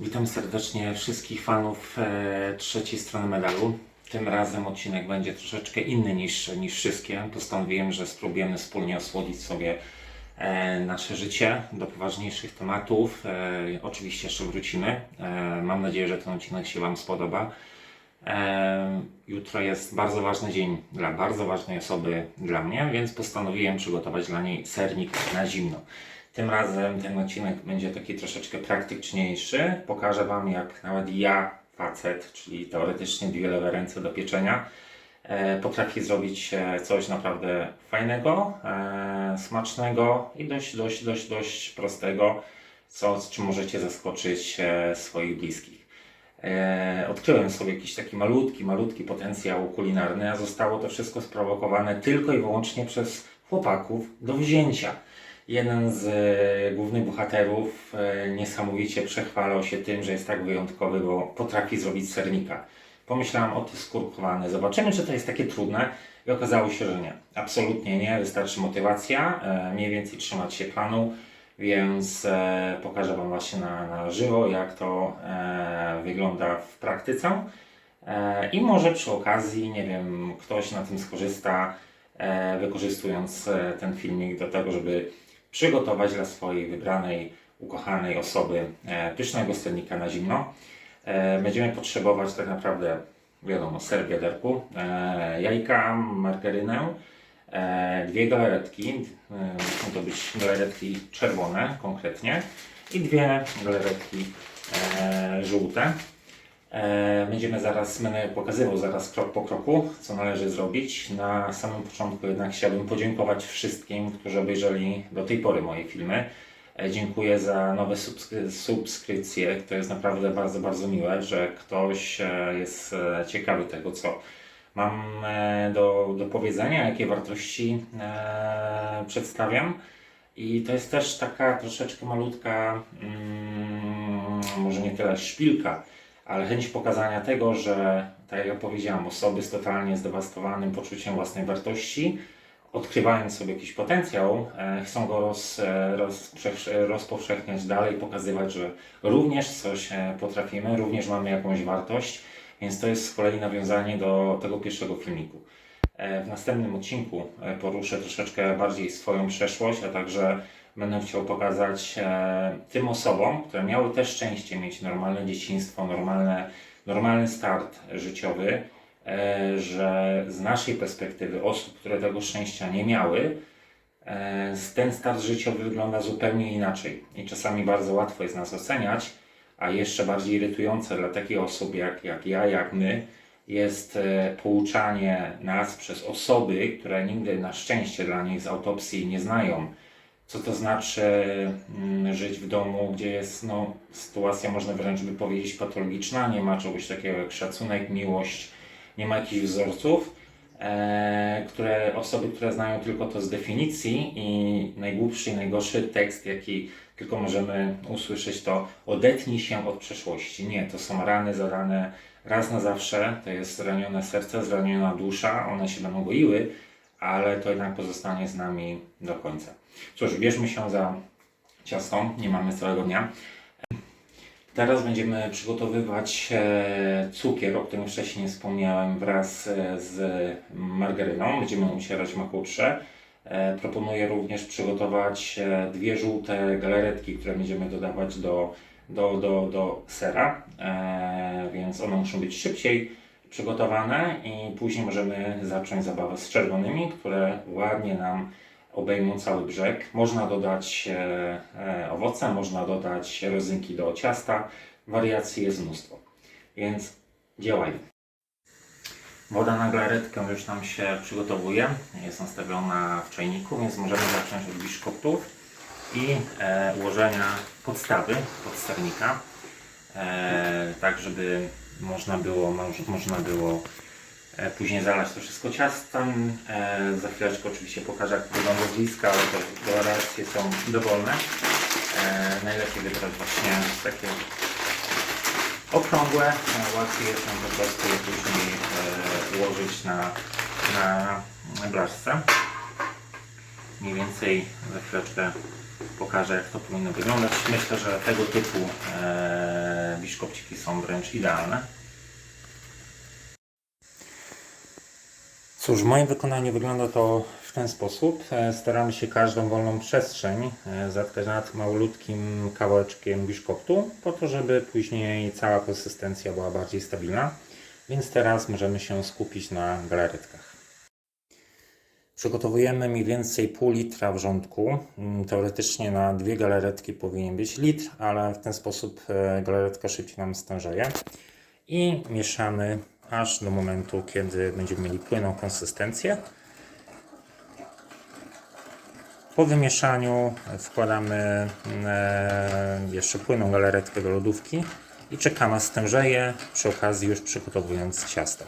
Witam serdecznie wszystkich fanów e, trzeciej strony medalu. Tym razem odcinek będzie troszeczkę inny niż, niż wszystkie. Postanowiłem, że spróbujemy wspólnie osłodzić sobie e, nasze życie do poważniejszych tematów. E, oczywiście jeszcze wrócimy. E, mam nadzieję, że ten odcinek się Wam spodoba. E, Jutro jest bardzo ważny dzień dla bardzo ważnej osoby dla mnie, więc postanowiłem przygotować dla niej sernik na zimno. Tym razem ten odcinek będzie taki troszeczkę praktyczniejszy. Pokażę Wam, jak nawet ja, facet, czyli teoretycznie dwie lewe ręce do pieczenia, e, potrafi zrobić e, coś naprawdę fajnego, e, smacznego i dość, dość, dość, dość prostego, co, z czym możecie zaskoczyć swoich bliskich. Odkryłem sobie jakiś taki malutki, malutki potencjał kulinarny, a zostało to wszystko sprowokowane tylko i wyłącznie przez chłopaków do wzięcia. Jeden z e, głównych bohaterów e, niesamowicie przechwalał się tym, że jest tak wyjątkowy, bo potrafi zrobić sernika. Pomyślałem, o ty skurkowany, zobaczymy, czy to jest takie trudne. I okazało się, że nie. Absolutnie nie, wystarczy motywacja, e, mniej więcej trzymać się planu, więc pokażę Wam właśnie na, na żywo, jak to wygląda w praktyce. I może przy okazji, nie wiem, ktoś na tym skorzysta, wykorzystując ten filmik do tego, żeby przygotować dla swojej wybranej, ukochanej osoby e, pysznego sternika na zimno. E, Będziemy potrzebować tak naprawdę, wiadomo, ser e, jajka, margarynę, dwie galaretki, muszą to być galaretki czerwone konkretnie i dwie galaretki żółte. E, Będziemy zaraz, będę pokazywał zaraz krok po kroku, co należy zrobić. Na samym początku jednak chciałbym podziękować wszystkim, którzy obejrzeli do tej pory moje filmy. E, Dziękuję za nowe subskry- subskrypcje. To jest naprawdę bardzo, bardzo miłe, że ktoś e, jest ciekawy tego, co mam do, do powiedzenia, jakie wartości przedstawiam. I to jest też taka troszeczkę malutka, mm, może nie tyle szpilka, ale chęć pokazania tego, że, tak jak ja powiedziałem, osoby z totalnie zdewastowanym poczuciem własnej wartości, odkrywając sobie jakiś potencjał, e, chcą go roz, e, rozprzew- rozpowszechniać dalej, pokazywać, że również coś e, potrafimy, również mamy jakąś wartość, więc to jest z kolei nawiązanie do tego pierwszego filmiku. E, W następnym odcinku poruszę troszeczkę bardziej swoją przeszłość, a także będę chciał pokazać e, tym osobom, które miały też szczęście mieć normalne dzieciństwo, normalne, normalny start życiowy, e, że z naszej perspektywy osób, które tego szczęścia nie miały, e, ten start życiowy wygląda zupełnie inaczej. I czasami bardzo łatwo jest nas oceniać, a jeszcze bardziej irytujące dla takich osób jak, jak ja, jak my, jest e, pouczanie nas przez osoby, które nigdy na szczęście dla nich z autopsji nie znają, co to znaczy mm, żyć w domu, gdzie jest no, sytuacja, można wręcz by powiedzieć, patologiczna, nie ma czegoś takiego jak szacunek, miłość, nie ma jakichś wzorców, e, które osoby, które znają tylko to z definicji i najgłupszy i najgorszy tekst, jaki tylko możemy usłyszeć, to odetnij się od przeszłości. Nie, to są rany zadane raz na zawsze, to jest zranione serce, zraniona dusza, one się będą goiły, ale to jednak pozostanie z nami do końca. Cóż, bierzmy się za ciasto, nie mamy całego dnia. Teraz będziemy przygotowywać e, cukier, o którym wcześniej wspomniałem, wraz e, z margaryną. Będziemy ucierać makutrze. E, proponuję również przygotować dwie żółte galaretki, które będziemy dodawać do, do, do, do sera, więc one muszą być szybciej przygotowane i później możemy zacząć zabawę z czerwonymi, które ładnie nam obejmą cały brzeg. Można dodać e, e, owoce, można dodać rodzynki do ciasta. Wariacji jest mnóstwo. Więc działajmy. Woda na galaretkę już nam się przygotowuje. Jest nastawiona w czajniku, więc możemy zacząć od biszkoptów i e, ułożenia podstawy pod sternika. E, tak, żeby można było, moż- można było Później zalać to wszystko ciastem. E, za chwileczkę oczywiście pokażę jak wygląda z bliska, ale te relacje są dowolne. E, najlepiej wybrać właśnie takie okrągłe. E, łatwiej jest nam po prostu je później e, ułożyć na, na blaszce. Mniej więcej za chwileczkę pokażę jak to powinno wyglądać. Myślę, że tego typu e, biszkopciki są wręcz idealne. Cóż, w moim wykonaniu wygląda to w ten sposób. E, Staramy się każdą wolną przestrzeń e, zatkać nad malutkim kawałeczkiem biszkoptu, po to, żeby później cała konsystencja była bardziej stabilna. Więc teraz możemy się skupić na galaretkach. Przygotowujemy mniej więcej pół litra wrzątku. Mm, Teoretycznie na dwie galaretki powinien być litr, ale w ten sposób e, galaretka szybciej nam stężeje. I mieszamy aż do momentu, kiedy będziemy mieli płynną konsystencję. Po wymieszaniu wkładamy e, jeszcze płynną galaretkę do lodówki i czekamy, stężeje, przy okazji już przygotowując ciasto.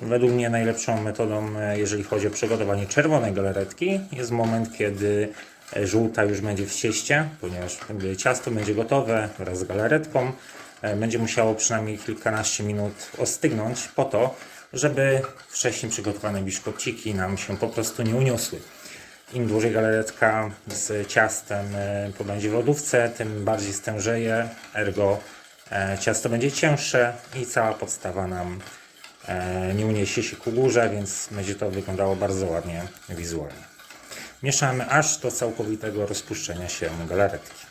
Według mnie najlepszą metodą, e, jeżeli chodzi o przygotowanie czerwonej galaretki, jest moment, kiedy e, żółta już będzie w cieście, ponieważ ciasto będzie gotowe wraz z galaretką, będzie musiało przynajmniej kilkanaście minut ostygnąć po to, żeby wcześniej przygotowane biszkopciki nam się po prostu nie uniosły. Im dłużej galaretka z ciastem e, pobędzie w lodówce, tym bardziej stężeje, ergo e, ciasto będzie cięższe i cała podstawa nam e, nie uniesie się ku górze, więc będzie to wyglądało bardzo ładnie wizualnie. Mieszamy aż do całkowitego rozpuszczenia się galaretki.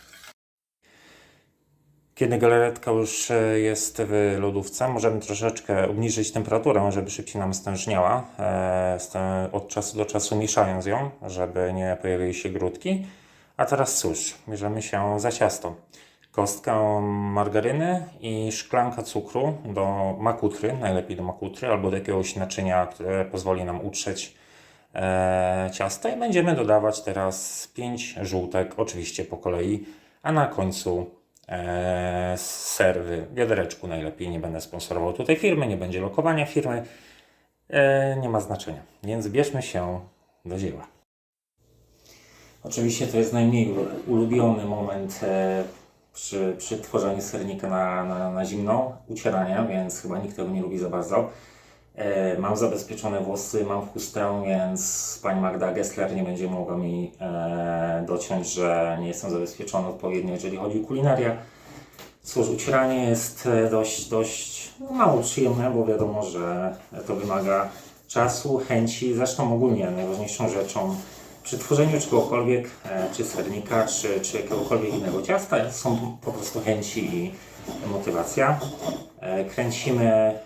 Kiedy galaretka już e, jest w lodówce, możemy troszeczkę obniżyć temperaturę, żeby szybciej nam stężniała, e, od czasu do czasu mieszając ją, żeby nie pojawiły się grudki. A teraz cóż, bierzemy się za ciasto. Kostkę margaryny i szklanka cukru do makutry, najlepiej do makutry, albo do jakiegoś naczynia, które pozwoli nam utrzeć e, ciasto i będziemy dodawać teraz 5 żółtek, oczywiście po kolei, a na końcu serwy w wiadereczku najlepiej. Nie będę sponsorował tutaj firmy, nie będzie lokowania firmy, e, nie ma znaczenia. Więc bierzmy się do dzieła. Oczywiście to jest najmniej ulu- ulubiony moment e, przy, przy tworzeniu sernika na, na, na zimno, ucierania, więc chyba nikt tego nie lubi za bardzo. E, mam zabezpieczone włosy, mam chustę, więc pani Magda Gessler nie będzie mogła mi e, dociąć, że nie jestem zabezpieczony odpowiednio, jeżeli chodzi o kulinarię. Cóż, ucieranie jest e, dość, dość no, mało przyjemne, bo wiadomo, że to wymaga czasu, chęci. Zresztą ogólnie najważniejszą rzeczą przy tworzeniu czegokolwiek, czy sernika, czy, czy jakiegokolwiek innego ciasta są po prostu chęci i motywacja. E, Kręcimy e,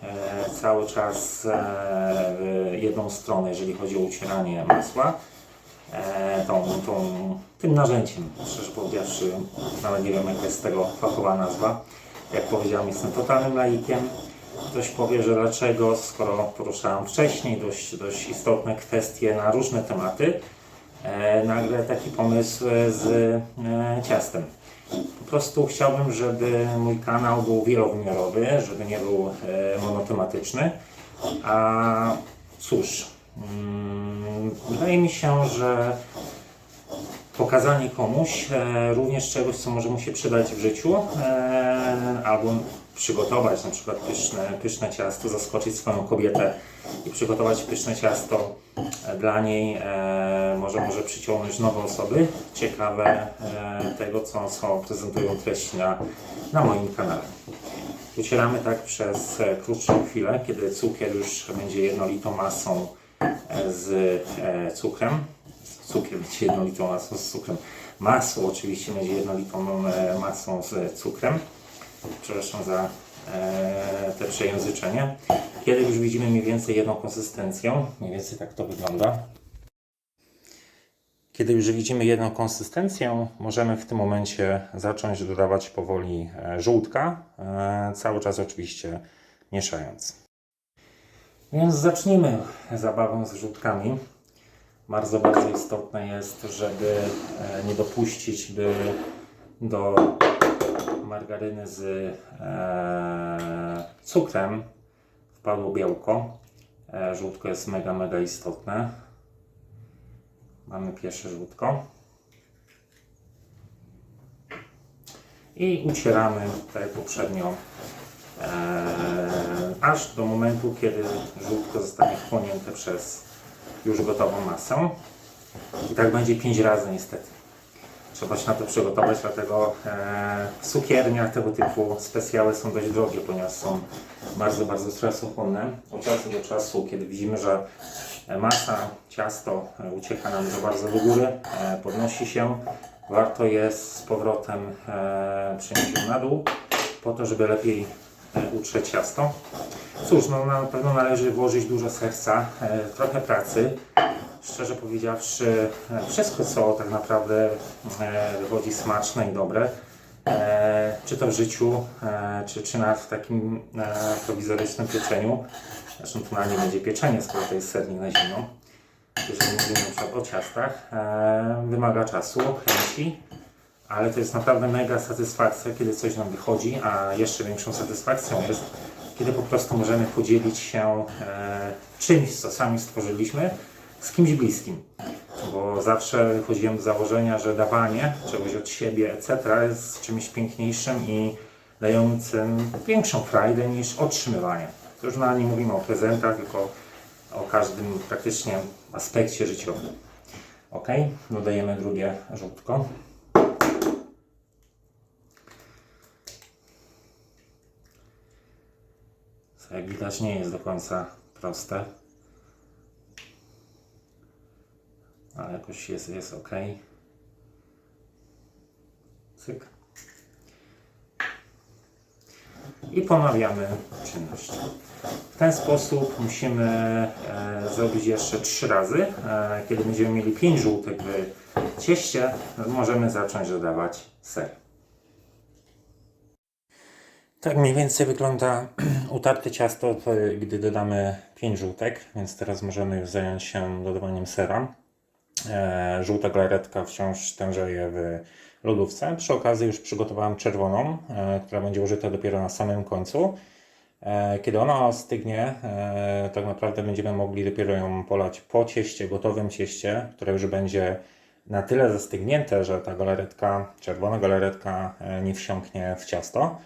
cały czas e, jedną stronę, jeżeli chodzi o ucieranie masła. Tą, tą, tym narzędziem, szczerze powiedziawszy, nawet nie wiem jaka jest tego fachowa nazwa. Jak powiedziałem, jestem totalnym laikiem. Ktoś powie, że dlaczego, skoro poruszałem wcześniej dość, dość istotne kwestie na różne tematy, nagle taki pomysł z ciastem. Po prostu chciałbym, żeby mój kanał był wielowymiarowy, żeby nie był e, monotematyczny. A cóż, mm, wydaje mi się, że pokazanie komuś e, również czegoś, co może mu się przydać w życiu, e, albo przygotować na przykład pyszne, pyszne ciasto, zaskoczyć swoją kobietę i przygotować pyszne ciasto e, dla niej, e, może może przyciągnąć nowe osoby ciekawe e, tego, co, co prezentują treści na, na moim kanale. Ucieramy tak przez e, krótszą chwilę, kiedy cukier już będzie jednolitą masą e, z cukrem. Cukier będzie jednolitą masą z cukrem. Masło oczywiście będzie jednolitą masą z cukrem. Przepraszam za e, te przejęzyczenie. Kiedy już widzimy mniej więcej jedną konsystencję, mniej więcej tak to wygląda. Kiedy już widzimy jedną konsystencję, możemy w tym momencie zacząć dodawać powoli e, żółtka, e, cały czas oczywiście mieszając. Więc zacznijmy zabawę z żółtkami. Bardzo, bardzo istotne jest, żeby nie dopuścić, by do margaryny z e, cukrem wpadło białko. E, żółtko jest mega, mega istotne. Mamy pierwsze żółtko. I ucieramy, tak poprzednio, e, aż do momentu, kiedy żółtko zostanie wchłonięte przez już gotową masę. I tak będzie 5 razy niestety. Trzeba się na to przygotować, dlatego e, w cukierniach tego typu specjały są dość drogie, ponieważ są bardzo, bardzo stresochłonne. Od czasu do czasu, kiedy widzimy, że masa, ciasto e, ucieka nam za bardzo do góry, e, podnosi się, warto jest z powrotem e, przenieść na dół, po to, żeby lepiej e, utrzeć ciasto. Cóż, no na pewno należy włożyć dużo serca, e, trochę pracy. Szczerze powiedziawszy, wszystko co tak naprawdę e, wychodzi smaczne i dobre, e, czy to w życiu, e, czy, czy nawet w takim prowizorycznym pieczeniu, zresztą to na nie będzie pieczenie, skoro to jest sernik na zimno, jeżeli mówimy na o ciastach, wymaga czasu, chęci, ale to jest naprawdę mega satysfakcja, kiedy coś nam wychodzi, a jeszcze większą satysfakcją jest, kiedy po prostu możemy podzielić się e, czymś, co sami stworzyliśmy, z kimś bliskim. Bo zawsze wychodziłem z założenia, że dawanie czegoś od siebie, etc., jest czymś piękniejszym i dającym większą frajdę niż otrzymywanie. To już na nie mówimy o prezentach, tylko o każdym praktycznie aspekcie życiowym. Ok, dodajemy drugie żółtko. Co jak widać nie jest do końca proste. Ale jakoś jest, jest ok. Cyk. I ponawiamy czynność. W ten sposób musimy e, zrobić jeszcze trzy razy. E, kiedy będziemy mieli 5 żółtek w cieście, możemy zacząć dodawać ser. Tak mniej więcej wygląda utarte ciasto, to gdy dodamy 5 żółtek, więc teraz możemy już zająć się dodawaniem sera. E, żółta galaretka wciąż tężeje w lodówce. Przy okazji już przygotowałem czerwoną, e, która będzie użyta dopiero na samym końcu. E, Kiedy ona ostygnie, e, tak naprawdę będziemy mogli dopiero ją polać po cieście, gotowym cieście, które już będzie na tyle zastygnięte, że ta galaretka, czerwona galaretka nie wsiąknie w ciasto.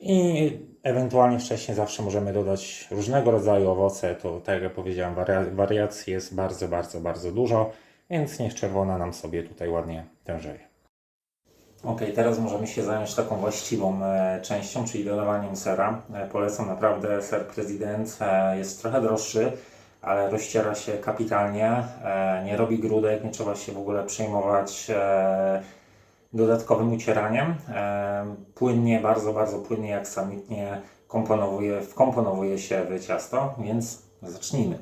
I ewentualnie wcześniej zawsze możemy dodać różnego rodzaju owoce. To tak jak powiedziałem, waria- wariacji jest bardzo, bardzo, bardzo dużo, więc niech czerwona nam sobie tutaj ładnie tężeje. Ok, teraz możemy się zająć taką właściwą e, częścią, czyli dodawaniem sera. E, polecam naprawdę ser prezydent. E, jest trochę droższy, ale rozciera się kapitalnie. Nie robi grudek, nie trzeba się w ogóle przejmować dodatkowym ucieraniem. Płynnie, bardzo, bardzo płynnie, jak samitnie komponowuje, wkomponowuje się w ciasto, więc zacznijmy.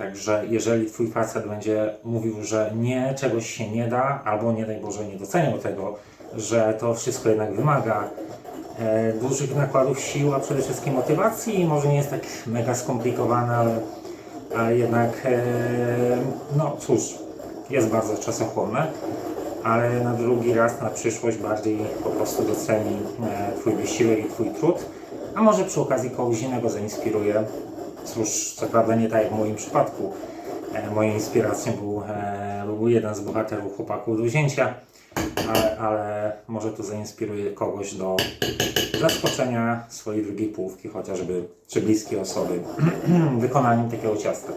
Także jeżeli Twój facet będzie mówił, że nie, czegoś się nie da, albo nie daj Boże nie doceniał tego, że to wszystko jednak wymaga e, dużych nakładów sił, a przede wszystkim motywacji, może nie jest tak mega skomplikowane, ale, ale jednak, e, no cóż, jest bardzo czasochłonne, ale na drugi raz, na przyszłość bardziej po prostu doceni e, Twój wysiłek i Twój trud, a może przy okazji kogoś innego zainspiruje. Cóż, co prawda nie tak jak w moim przypadku. E, moją inspiracją był, e, był jeden z bohaterów chłopaków do wzięcia, ale, ale może to zainspiruje kogoś do zaskoczenia swojej drugiej połówki, chociażby, czy bliskiej osoby, wykonaniem takiego ciasta.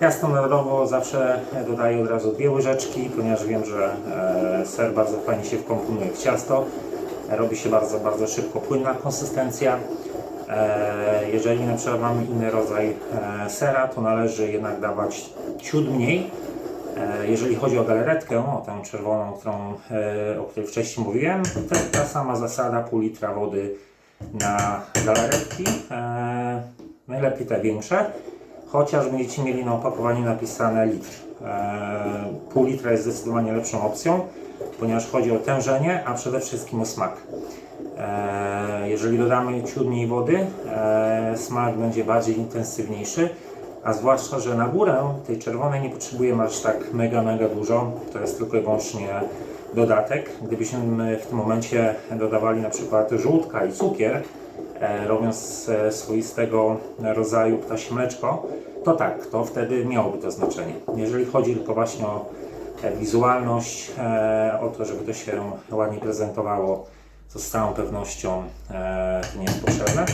Ja standardowo zawsze dodaję od razu dwie łyżeczki, ponieważ wiem, że e, ser bardzo fajnie się wkomponuje w ciasto. Robi się bardzo, bardzo szybko płynna konsystencja. E, jeżeli na przykład mamy inny rodzaj e, sera, to należy jednak dawać ciut mniej. E, jeżeli chodzi o galaretkę, o tę czerwoną, którą, o której wcześniej mówiłem, to ta sama zasada, pół litra wody na galaretki. Najlepiej te większe, chociaż będziecie mieli na opakowaniu napisane litr. Pół litra jest zdecydowanie lepszą opcją, ponieważ chodzi o tężenie, a przede wszystkim o smak. E, jeżeli dodamy ciut mniej wody, e, smak będzie bardziej intensywniejszy, a zwłaszcza, że na górę tej czerwonej nie potrzebujemy aż tak mega, mega dużo. To jest tylko i wyłącznie dodatek. Gdybyśmy w tym momencie dodawali na przykład żółtka i cukier, e, robiąc swoistego rodzaju ptasie mleczko, to tak, to wtedy miałoby to znaczenie. Jeżeli chodzi tylko właśnie o wizualność, o to, żeby to się ładnie prezentowało, to z całą pewnością e, nie jest potrzebne.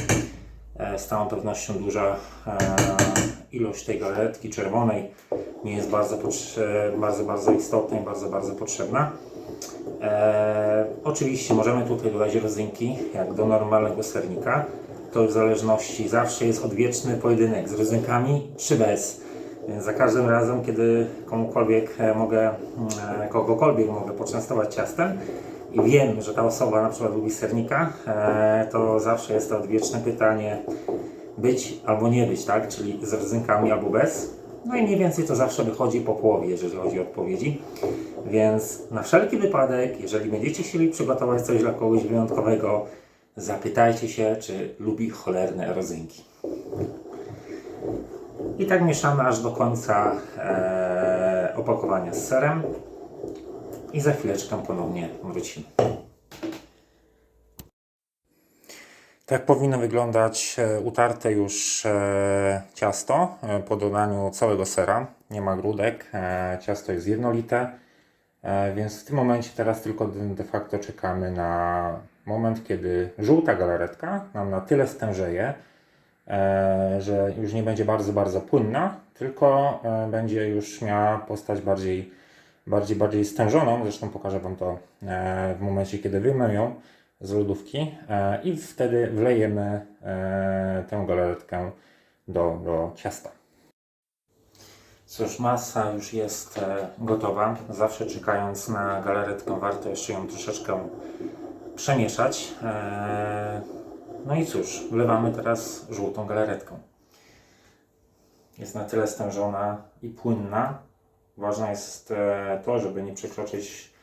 E, z całą pewnością duża e, ilość tej galaretki czerwonej nie jest bardzo, bardzo, bardzo istotna i bardzo, bardzo potrzebna. Oczywiście możemy tutaj dodać rodzynki, jak do normalnego sernika. To w zależności zawsze jest odwieczny pojedynek z rodzynkami czy bez. Więc za każdym razem, kiedy komukolwiek mogę, kogokolwiek mogę poczęstować ciastem i wiem, że ta osoba na przykład lubi sernika, e, to zawsze jest to odwieczne pytanie być albo nie być, tak? Czyli z rodzynkami albo bez. No i mniej więcej to zawsze wychodzi po połowie, jeżeli chodzi o odpowiedzi. Więc na wszelki wypadek, jeżeli będziecie chcieli przygotować coś dla kogoś wyjątkowego, zapytajcie się, czy lubi cholerne rodzynki. I tak mieszamy aż do końca e, opakowania z serem. I za chwileczkę ponownie wrócimy. Tak powinno wyglądać e, utarte już e, ciasto e, po dodaniu całego sera. Nie ma grudek, ciasto jest jednolite, więc w tym momencie teraz tylko de facto czekamy na moment, kiedy żółta galaretka nam na tyle stężeje, że już nie będzie bardzo, bardzo płynna, tylko będzie już miała postać bardziej, bardziej, bardziej stężoną. Zresztą pokażę Wam to e, w momencie, kiedy wyjmę ją z lodówki e, i wtedy wlejemy e, tę galaretkę do, do ciasta. Cóż, masa już jest gotowa. Zawsze czekając na galaretkę warto jeszcze ją troszeczkę przemieszać. No i cóż, wlewamy teraz żółtą galaretką. Jest na tyle stężona i płynna. Ważne jest e, to, żeby nie przekroczyć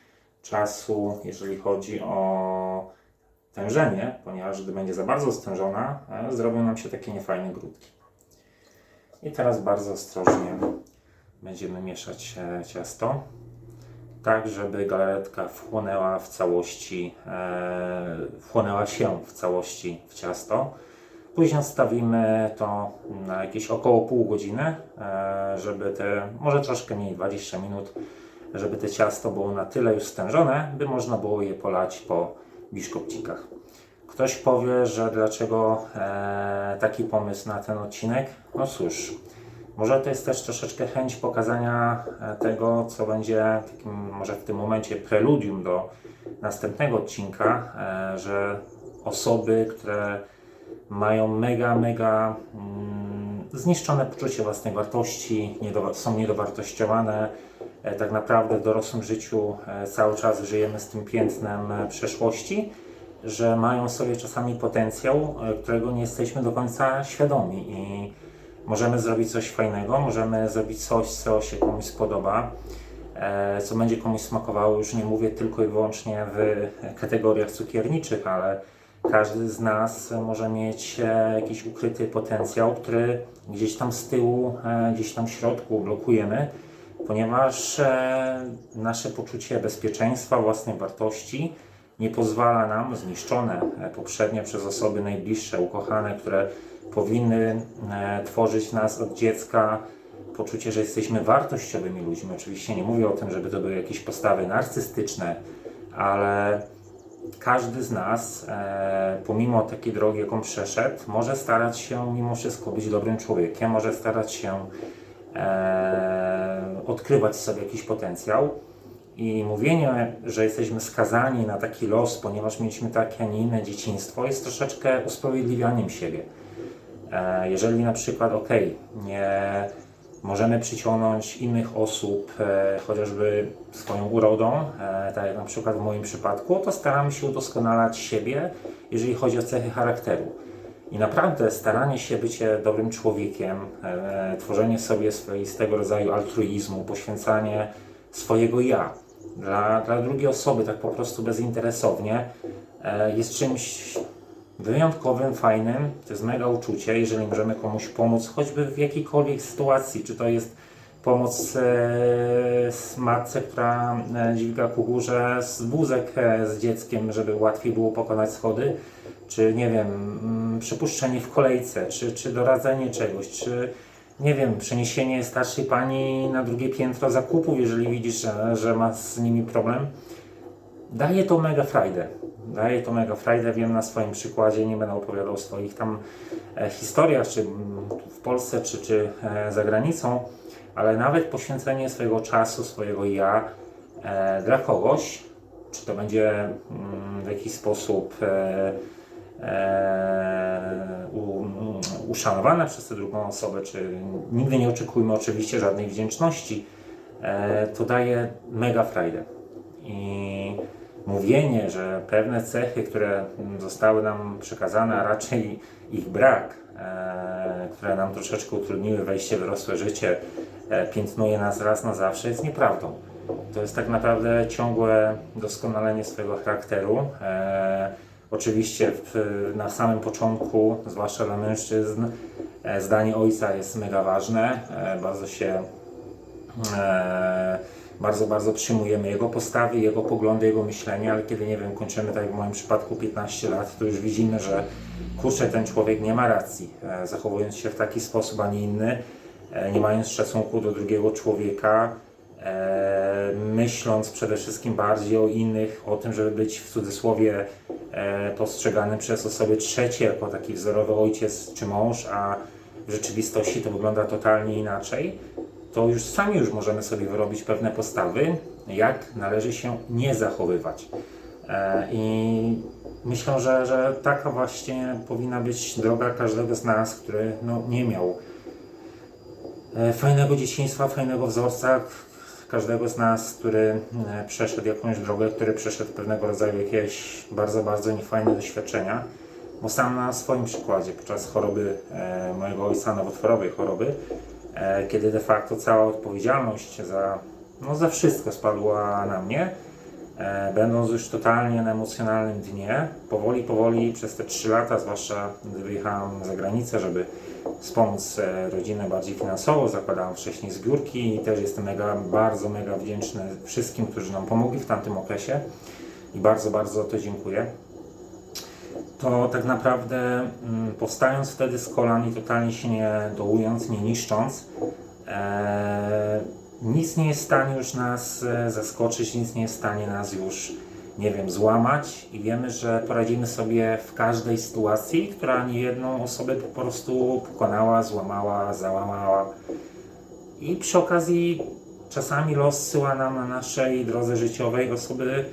czasu, jeżeli chodzi o tężenie, ponieważ gdy będzie za bardzo stężona, e, zrobią nam się takie niefajne grudki. I teraz bardzo ostrożnie będziemy mieszać e, ciasto, tak żeby galaretka wchłonęła w całości, wchłonęła się w całości w ciasto. Później stawimy to na jakieś około pół godziny, e, żeby te, może troszkę mniej, 20 minut, żeby te ciasto było na tyle już stężone, by można było je polać po biszkopcikach. Ktoś powie, że dlaczego e, taki pomysł na ten odcinek? No cóż, może to jest też troszeczkę chęć pokazania e, tego, co będzie takim, może w tym momencie preludium do następnego odcinka, że osoby, które mają mega, mega mm, zniszczone poczucie własnej wartości, są niedowartościowane. E, tak naprawdę w dorosłym życiu e, cały czas żyjemy z tym piętnem e, przeszłości, że mają w sobie czasami potencjał, którego nie jesteśmy do końca świadomi i możemy zrobić coś fajnego, możemy zrobić coś, co się komuś spodoba, co będzie komuś smakowało. Już nie mówię tylko i wyłącznie w kategoriach cukierniczych, ale każdy z nas może mieć e, jakiś ukryty potencjał, który gdzieś tam z tyłu, e, gdzieś tam w środku blokujemy, ponieważ e, nasze poczucie bezpieczeństwa, własnej wartości nie pozwala nam, zniszczone poprzednio przez osoby najbliższe, ukochane, które powinny tworzyć nas od dziecka poczucie, że jesteśmy wartościowymi ludźmi. Oczywiście nie mówię o tym, żeby to były jakieś postawy narcystyczne, ale każdy z nas, e, pomimo takiej drogi, jaką przeszedł, może starać się mimo wszystko być dobrym człowiekiem, może starać się e, odkrywać sobie jakiś potencjał. I mówienie, że jesteśmy skazani na taki los, ponieważ mieliśmy takie, a nie inne dzieciństwo, jest troszeczkę usprawiedliwianiem siebie. E, jeżeli na przykład, ok, nie możemy przyciągnąć innych osób, e, chociażby swoją urodą, e, tak jak na przykład w moim przypadku, to staramy się udoskonalać siebie, jeżeli chodzi o cechy charakteru. I naprawdę staranie się bycie dobrym człowiekiem, e, tworzenie sobie swoistego rodzaju altruizmu, poświęcanie swojego ja dla, dla drugiej osoby, tak po prostu bezinteresownie, jest czymś wyjątkowym, fajnym. To jest mega uczucie, jeżeli możemy komuś pomóc, choćby w jakiejkolwiek sytuacji, czy to jest pomoc e, matce, która e, dźwiga ku górze, z wózek e, z dzieckiem, żeby łatwiej było pokonać schody, czy nie wiem, mm, przypuszczenie w kolejce, czy, czy doradzenie czegoś, czy nie wiem, przeniesienie starszej pani na drugie piętro zakupów, jeżeli widzisz, że, że ma z nimi problem. daje to mega frajdę. Daje to mega frajdę, wiem na swoim przykładzie, nie będę opowiadał swoich tam e, historiach, czy mm, w Polsce, czy, czy e, za granicą, ale nawet poświęcenie swojego czasu, swojego ja e, dla kogoś, czy to będzie mm, w jakiś sposób mm, uszanowane przez tę drugą osobę, czy nigdy nie oczekujmy oczywiście żadnej wdzięczności, to daje mega frajdę. I mówienie, że pewne cechy, które zostały nam przekazane, a raczej ich brak, e, które nam troszeczkę utrudniły wejście w dorosłe życie, e, piętnuje nas raz na zawsze, jest nieprawdą. To jest tak naprawdę ciągłe doskonalenie swojego charakteru. E, oczywiście na samym początku, zwłaszcza dla mężczyzn, zdanie ojca jest mega ważne. Bardzo się bardzo, bardzo przyjmujemy jego postawy, jego poglądy, jego myślenie, ale kiedy, nie wiem, kończymy, tak jak w moim przypadku 15 lat, to już widzimy, że kurczę, ten człowiek nie ma racji, e, zachowując się w taki sposób, a nie inny, e, nie mając szacunku do drugiego człowieka, e, myśląc przede wszystkim bardziej o innych, o tym, żeby być w cudzysłowie postrzeganym przez osoby trzecie jako taki wzorowy ojciec czy mąż, a w rzeczywistości to wygląda totalnie inaczej, to już sami już możemy sobie wyrobić pewne postawy, jak należy się nie zachowywać. E, I myślę, że, że taka właśnie powinna być droga każdego z nas, który no, nie miał e, fajnego dzieciństwa, fajnego wzorca, każdego z nas, który e, przeszedł jakąś drogę, który przeszedł pewnego rodzaju jakieś bardzo, bardzo niefajne doświadczenia. Bo sam na swoim przykładzie, podczas choroby mojego ojca, nowotworowej choroby, kiedy de facto cała odpowiedzialność za, no, za wszystko spadła na mnie, e, będąc już totalnie na emocjonalnym dnie, powoli, powoli przez te 3 lata, zwłaszcza gdy wyjechałem za granicę, żeby wspomóc e, rodzinę bardziej finansowo, zakładałem wcześniej zbiórki i też jestem mega, bardzo mega wdzięczny wszystkim, którzy nam pomogli w tamtym okresie i bardzo, bardzo to dziękuję to tak naprawdę mm, powstając wtedy z kolan i totalnie się nie dołując, nie niszcząc, e, nic nie jest w stanie już nas e, zaskoczyć, nic nie jest w stanie nas już, nie wiem, złamać i wiemy, że poradzimy sobie w każdej sytuacji, która niejedną osobę po prostu pokonała, złamała, załamała. I przy okazji czasami los zsyła nam na naszej drodze życiowej osoby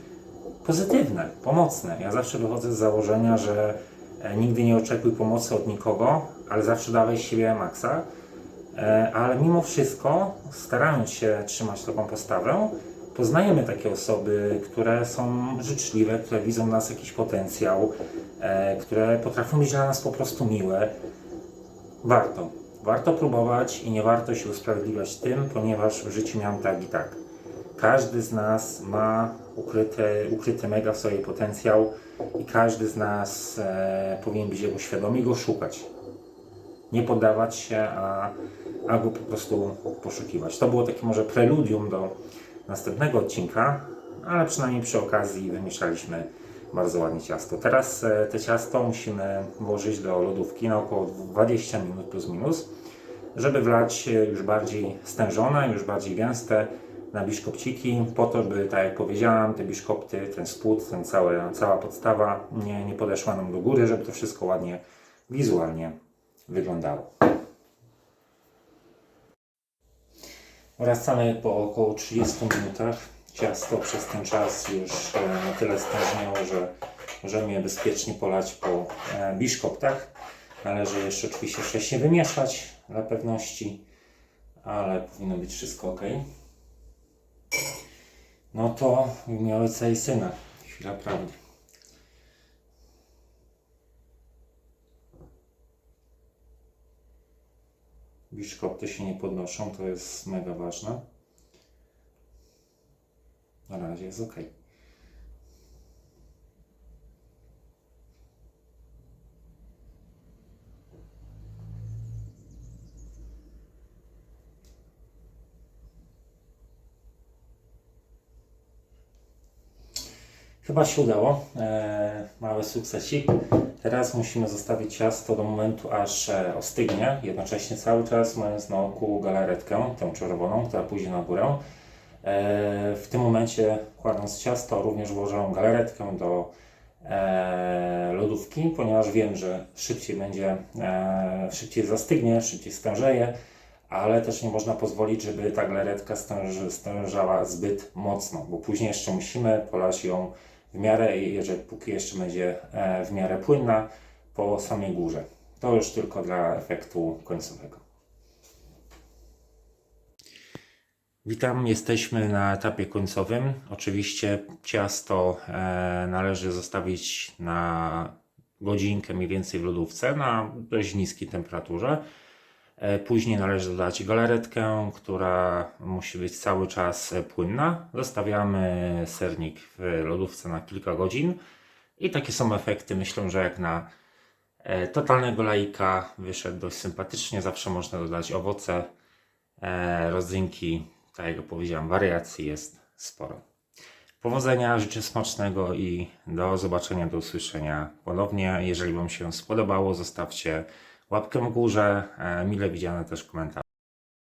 pozytywne, pomocne. Ja zawsze wychodzę z założenia, że e, nigdy nie oczekuj pomocy od nikogo, ale zawsze dawaj siebie maksa. E, Ale mimo wszystko, starając się trzymać taką postawę, poznajemy takie osoby, które są życzliwe, które widzą w nas jakiś potencjał, e, które potrafią być dla nas po prostu miłe. Warto. Warto próbować i nie warto się usprawiedliwiać tym, ponieważ w życiu miałem tak i tak. Każdy z nas ma ukryty, ukryty mega w sobie potencjał i każdy z nas e, powinien być jego świadomy i go szukać. Nie poddawać się, a, a go po prostu poszukiwać. To było takie może preludium do następnego odcinka, ale przynajmniej przy okazji wymieszaliśmy bardzo ładnie ciasto. Teraz e, te ciasto musimy włożyć do lodówki na około 20 minut plus minus, żeby wlać e, już bardziej stężone, już bardziej gęste na biszkopciki, po to, by, tak jak powiedziałam, te biszkopty, ten spód, ten całe, cała podstawa nie, nie podeszła nam do góry, żeby to wszystko ładnie wizualnie wyglądało. Wracamy po około 30 minutach. Ciasto przez ten czas już e, na tyle stężniało, że możemy je bezpiecznie polać po e, biszkoptach. Należy jeszcze oczywiście wcześniej wymieszać dla pewności, ale powinno być wszystko ok. No to imię Ojca i Syna. Chwila prawdy. Biszkopty się nie podnoszą, to jest mega ważne. Na razie jest ok. Chyba się udało. E, mały sukcesik. Teraz musimy zostawić ciasto do momentu, aż ostygnie. Jednocześnie cały czas mając na oku galaretkę, tę czerwoną, która pójdzie na górę. E, w tym momencie kładąc ciasto również włożę galaretkę do e, lodówki, ponieważ wiem, że szybciej będzie, e, szybciej zastygnie, szybciej stężeje, ale też nie można pozwolić, żeby ta galaretka stęży, stężała zbyt mocno, bo później jeszcze musimy polać ją w miarę, jeżeli póki jeszcze będzie e, w miarę płynna po samej górze. To już tylko dla efektu końcowego. Witam, jesteśmy na etapie końcowym. Oczywiście ciasto e, należy zostawić na godzinkę mniej więcej w lodówce na dość niskiej temperaturze. E, Później należy dodać galaretkę, która musi być cały czas e, płynna. Zostawiamy sernik w lodówce na kilka godzin i takie są efekty. Myślę, że jak na e, totalnego laika wyszedł dość sympatycznie. Zawsze można dodać owoce, rodzynki. Tak jak powiedziałem, wariacji jest sporo. Powodzenia, życzę smacznego i do zobaczenia, do usłyszenia ponownie. Jeżeli Wam się spodobało, zostawcie łapkę w górze, e, mile widziane też komentarze.